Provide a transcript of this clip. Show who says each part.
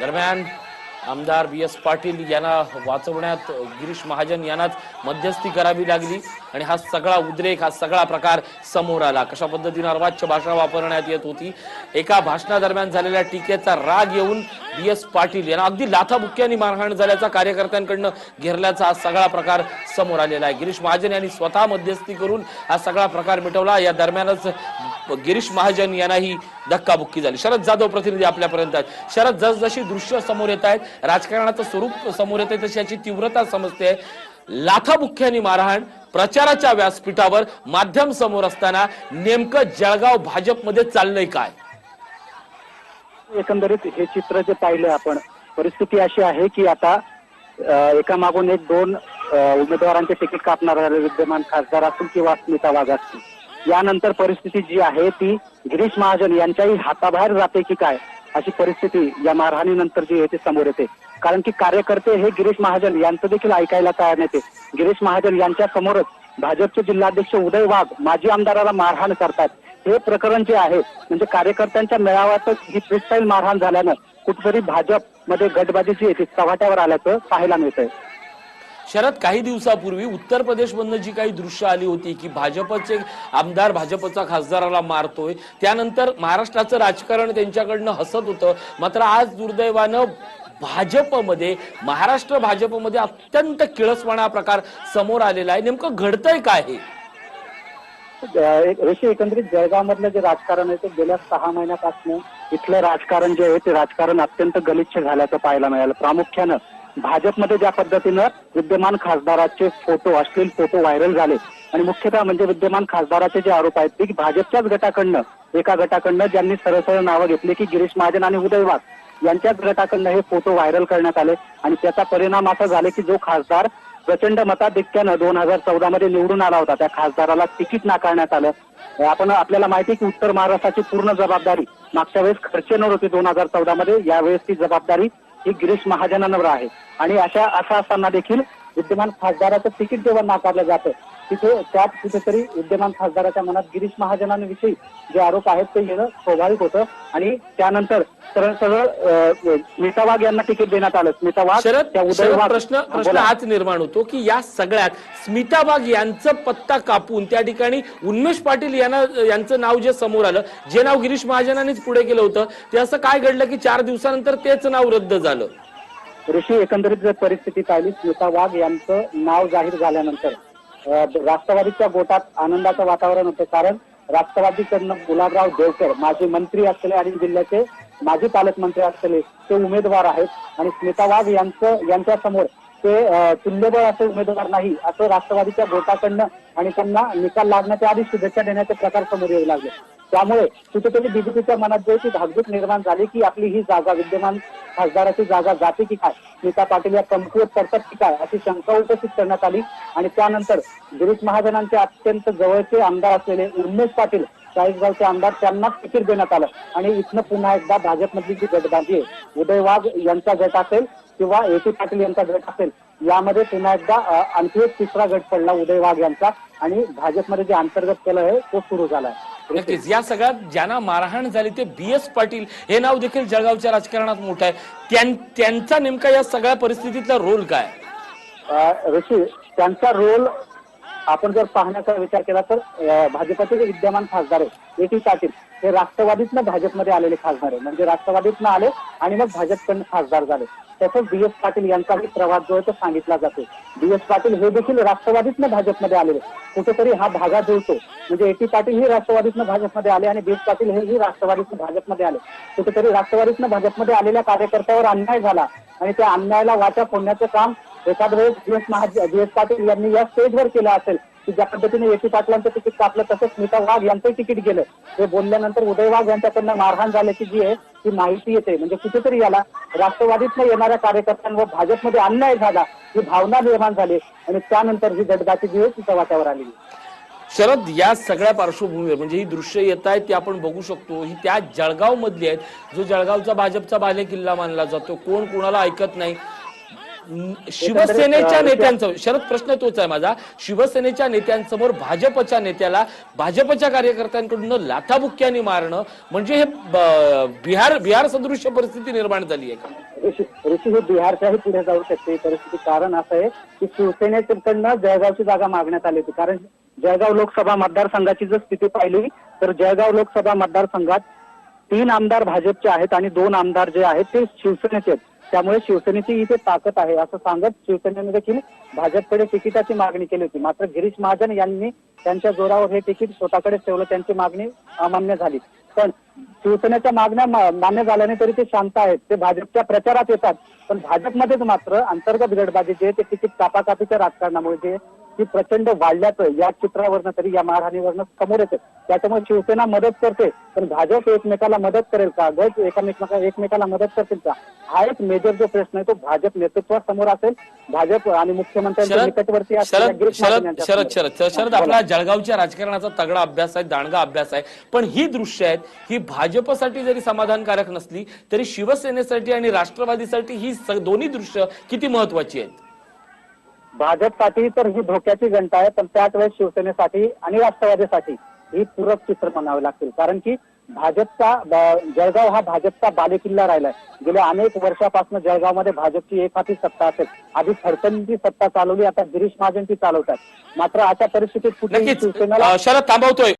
Speaker 1: दरम्यान आमदार बी एस पाटील यांना वाचवण्यात गिरीश महाजन यांनाच मध्यस्थी करावी लागली. आणि हा सगळा उद्रेक हा सगळा प्रकार समोर आला. कशा पद्धतीनं अर्वाच्य भाषा वापरण्यात येत होती? एका भाषणादरम्यान झालेल्या टीकेचा राग येऊन बी एस पाटील यांना अगदी लाथाबुक्क्यांनी मारहाण झाल्याचा कार्यकर्त्यांकडनं घेरल्याचा हा सगळा प्रकार समोर आलेला आहे. गिरीश महाजन यांनी स्वतः मध्यस्थी करून हा सगळा प्रकार मिटवला. या दरम्यानच गिरीश महाजन यांनाही धक्काबुक्की झाली. शरद जाधव प्रतिनिधी आपल्यापर्यंत आहेत. शरद जसजशी दृश्य समोर येत आहेत राजकारणाचं स्वरूप समोर येत आहे तशी याची तीव्रता समजते. लाथाबुक्क्यांनी मारहाण प्रचाराच्या व्यासपीठावर माध्यम समोर असताना नेमकं जळगाव भाजपमध्ये चाललंय काय?
Speaker 2: एकंदरीत हे चित्र जे पाहिलं आपण परिस्थिती अशी आहे की आता एका एकामागून एक दोन उमेदवारांचे तिकीट कापणार विद्यमान खासदार असतील किंवा स्मिता वाघ असतील. यानंतर परिस्थिती जी आहे ती गिरीश महाजन यांच्याही हाताबाहेर जाते की काय अशी परिस्थिती या मारहाणीनंतर जी आहे ती समोर येते. कारण की कार्यकर्ते हे गिरीश महाजन यांचं देखील ऐकायला तयार नेते गिरीश महाजन यांच्या समोरच भाजपचे जिल्हाध्यक्ष उदय वाघ माजी आमदाराला मारहाण करतात. हे प्रकरण जे आहे म्हणजे कार्यकर्त्यांच्या मेळाव्यातच ही फ्रीस्टाईल मारहाण झाल्यानं कुठेतरी भाजपमध्ये गटबाजी जी आहे ती चव्हाट्यावर आल्याचं पाहायला मिळतंय.
Speaker 1: शरद काही दिवसापूर्वी उत्तर प्रदेशमधनं जी काही दृश्य आली होती की भाजपचे आमदार भाजपचा खासदाराला मारतोय त्यानंतर महाराष्ट्राचं राजकारण त्यांच्याकडनं हसत होतं. मात्र आज दुर्दैवानं भाजपमध्ये महाराष्ट्र भाजपमध्ये अत्यंत किळसवाणा प्रकार समोर आलेला आहे. नेमकं घडतंय काय हे?
Speaker 2: ऋषी एकंदरीत जळगाव मधलं जे राजकारण आहे ते गेल्या सहा महिन्यापासून इथलं राजकारण जे आहे ते राजकारण अत्यंत गलिच्छ झाल्याचं पाहायला मिळालं. प्रामुख्यानं भाजपमध्ये ज्या पद्धतीनं विद्यमान खासदाराचे फोटो अश्लील फोटो व्हायरल झाले आणि मुख्यतः म्हणजे विद्यमान खासदाराचे जे आरोप आहेत ते भाजपच्याच गटाकडनं एका गटाकडनं ज्यांनी सरळ नावं घेतली की गिरीश महाजन आणि उदय वाघ यांच्याच गटाकडनं हे फोटो व्हायरल करण्यात आले आणि त्याचा परिणाम असा झाला की जो खासदार प्रचंड मताधिक्यानं दोन हजार चौदा मध्ये निवडून आला होता त्या खासदाराला तिकीट नाकारण्यात आलं. आपण आपल्याला माहिती आहे की उत्तर महाराष्ट्राची पूर्ण जबाबदारी मागच्या वेळेस खर्चेनवर होती दोन हजार चौदा मध्ये यावेळेस ती जबाबदारी ही गिरीश महाजनांवर आहे. आणि अशा असा असताना देखील विद्यमान खासदाराचं तिकीट जेव्हा नाकारलं जातं तिथे त्यात कुठेतरी विद्यमान खासदाराच्या मनात गिरीश महाजनांविषयी जे आरोप आहेत ते येणं स्वाभाविक होतं. आणि त्यानंतर सरळ स्मिता वाघ यांना तिकीट देण्यात आलं. स्मिता वाघ
Speaker 1: शरद
Speaker 2: उदय
Speaker 1: प्रश्न. हाच निर्माण होतो की या सगळ्यात स्मिता वाघ यांचं पत्ता कापून त्या ठिकाणी उन्मेष पाटील यांना यांचं नाव जे समोर आलं जे नाव गिरीश महाजनांनीच पुढे केलं होतं ते असं काय घडलं की चार दिवसानंतर तेच नाव रद्द झालं?
Speaker 2: ऋषी एकंदरीत जर परिस्थिती पाहिली स्मिता वाघ यांचं नाव जाहीर झाल्यानंतर राष्ट्रवादीच्या गोटात आनंदाचं वातावरण होतं. कारण राष्ट्रवादीकडनं गुलाबराव देवकर माजी मंत्री असलेले आणि जिल्ह्याचे माजी पालकमंत्री असलेले ते उमेदवार आहेत. आणि स्मिता वाघ यांचं यांच्या समोर ते तुल्यबळ असे उमेदवार नाही असं राष्ट्रवादीच्या गोटाकडनं आणि त्यांना निकाल लागण्याच्या आधी शुभेच्छा देण्याचे प्रकार समोर येऊ लागले. त्यामुळे कुठेतरी बीजेपीच्या मनात जे की धाकधूक निर्माण झाली की आपली ही जागा विद्यमान खासदाराची जागा जाते की काय? स्मिता पाटील या कमकुवत पडतात की काय? अशी शंका उपस्थित करण्यात आली. आणि त्यानंतर गिरीश महाजनांचे अत्यंत जवळचे आमदार असलेले उन्मेष पाटील चाळीसगावचे आमदार त्यांना तिकीट देण्यात आलं. आणि इथनं पुन्हा एकदा भाजपमधली जी गटबाजी आहे उदय वाघ यांचा गट असेल किंवा ए पी पाटील यांचा गट असेल यामध्ये पुन्हा एकदा आणखी एक तिसरा गट पडला उदय वाघ यांचा. आणि भाजपमध्ये जे अंतर्गत केलं आहे तो सुरू झाला आहे.
Speaker 1: नक्कीच. या सगळ्यात ज्यांना मारहाण झाली ते बी एस पाटील. हे नाव देखील जळगावच्या राजकारणात मोठं आहे. त्यां- त्यांचा नेमका या सगळ्या परिस्थितीतला रोल काय?
Speaker 2: ऋषी त्यांचा रोल आपण जर पाहण्याचा विचार केला तर भाजपचे जे विद्यमान खासदार आहे ए टी पाटील हे राष्ट्रवादीतनं भाजपमध्ये आलेले खासदार आहे म्हणजे राष्ट्रवादीतनं आले आणि मग भाजपकडनं खासदार झाले. तसंच बी एस पाटील यांचाही प्रवास जो आहे तो सांगितला जातो. बी एस पाटील हे देखील राष्ट्रवादीतनं भाजपमध्ये आलेले कुठेतरी हा भागा जुळतो. म्हणजे ए टी पाटील हे राष्ट्रवादीतनं भाजपमध्ये आले आणि बी एस पाटील हेही राष्ट्रवादीतनं भाजपमध्ये आले. कुठेतरी राष्ट्रवादीतनं भाजपमध्ये आलेल्या कार्यकर्त्यावर अन्याय झाला आणि त्या अन्यायाला वाचा फोडण्याचं काम एखाद वेळेस जी एस महाज जी एस पाटील यांनी या स्टेजवर केलं असेल की ज्या पद्धतीने एटी पाटलांचं तिकीट कापलं तसंच स्मिता वाघ यांचंही तिकीट गेलं. हे बोलल्यानंतर उदय वाघ यांच्याकडनं मारहाण झाल्याची जी आहे ती माहिती येते. म्हणजे कुठेतरी याला राष्ट्रवादीतनं येणाऱ्या कार्यकर्त्यांवर भाजपमध्ये अन्याय झाला ही भावना निर्माण झाली. आणि त्यानंतर ही गटगाची जी आहे तिच्या वाट्यावर आली.
Speaker 1: शरद या सगळ्या पार्श्वभूमीवर म्हणजे ही दृश्य येत आहेत ती आपण बघू शकतो. ही त्या जळगाव मधली आहेत. जो जळगावचा भाजपचा बाले किल्ला मानला जातो. कोण कोणाला ऐकत नाही. शिवसेनेच्या नेत्यांचं शरद प्रश्न तोच आहे माझा. शिवसेनेच्या नेत्यांसमोर भाजपच्या नेत्याला भाजपच्या कार्यकर्त्यांकडून लाथाबुक्क्यांनी मारणं म्हणजे हे बिहार बिहार सदृश्य परिस्थिती निर्माण झाली आहे का?
Speaker 2: ऋषी ऋषी हे बिहारच्याही पुढे जाऊ शकते. ही परिस्थिती कारण असं आहे की शिवसेनेकडनं जळगावची जागा मागण्यात आली होती. कारण जळगाव लोकसभा मतदारसंघाची जर स्थिती पाहिली तर जळगाव लोकसभा मतदारसंघात तीन आमदार भाजपचे आहेत आणि दोन आमदार जे आहेत ते शिवसेनेचे आहेत. त्यामुळे शिवसेनेची इथे ताकद आहे असं सांगत शिवसेनेने देखील भाजपकडे तिकिटाची मागणी केली होती. मात्र गिरीश महाजन यांनी त्यांच्या जोरावर हे तिकीट स्वतःकडे ठेवलं. त्यांची मागणी अमान्य झाली. पण शिवसेनेच्या मागण्या मान्य झाल्याने तरी ते शांत आहेत. ते भाजपच्या प्रचारात येतात. पण भाजपमध्येच मात्र अंतर्गत गडबाजी जे ते तिकीट कापाकापीच्या राजकारणामुळे जे ती प्रचंड वाढल्याचं या चित्रावरनं तरी या मारहाणीवरनं समोर येते. त्याच्यामुळे शिवसेना मदत करते पण भाजप एकमेकाला मदत करेल का? गट एकामेकाला एकमेकाला मदत करतील का? हा एक मेजर जो प्रश्न आहे तो भाजप नेतृत्वासमोर असेल. भाजप आणि मुख्यमंत्र्यांच्या निकटवर्ती
Speaker 1: शरद शरद शरद. शरद
Speaker 2: हा,
Speaker 1: आपला जळगावच्या राजकारणाचा तगडा अभ्यास आहे दांडगा अभ्यास आहे. पण ही दृश्य आहेत ही भाजपसाठी जरी समाधानकारक नसली तरी शिवसेनेसाठी आणि राष्ट्रवादीसाठी ही दोन्ही दृश्य किती महत्वाची आहेत?
Speaker 2: भाजपसाठी तर ही धोक्याची घंटा आहे पण त्याच वेळेस शिवसेनेसाठी आणि राष्ट्रवादीसाठी ही पूरक चित्र म्हणावे लागतील. कारण की भाजपचा जळगाव हा भाजपचा बालेकिल्ला राहिलाय. गेल्या अनेक वर्षापासून जळगावमध्ये भाजपची एक हाती सत्ता असेल. आधी फडणवीसची सत्ता चालवली आता गिरीश महाजन ती चालवतात. मात्र अशा परिस्थितीत कुठेही
Speaker 1: नक्कीच.
Speaker 2: शिवसेनेला
Speaker 1: थांबवतोय.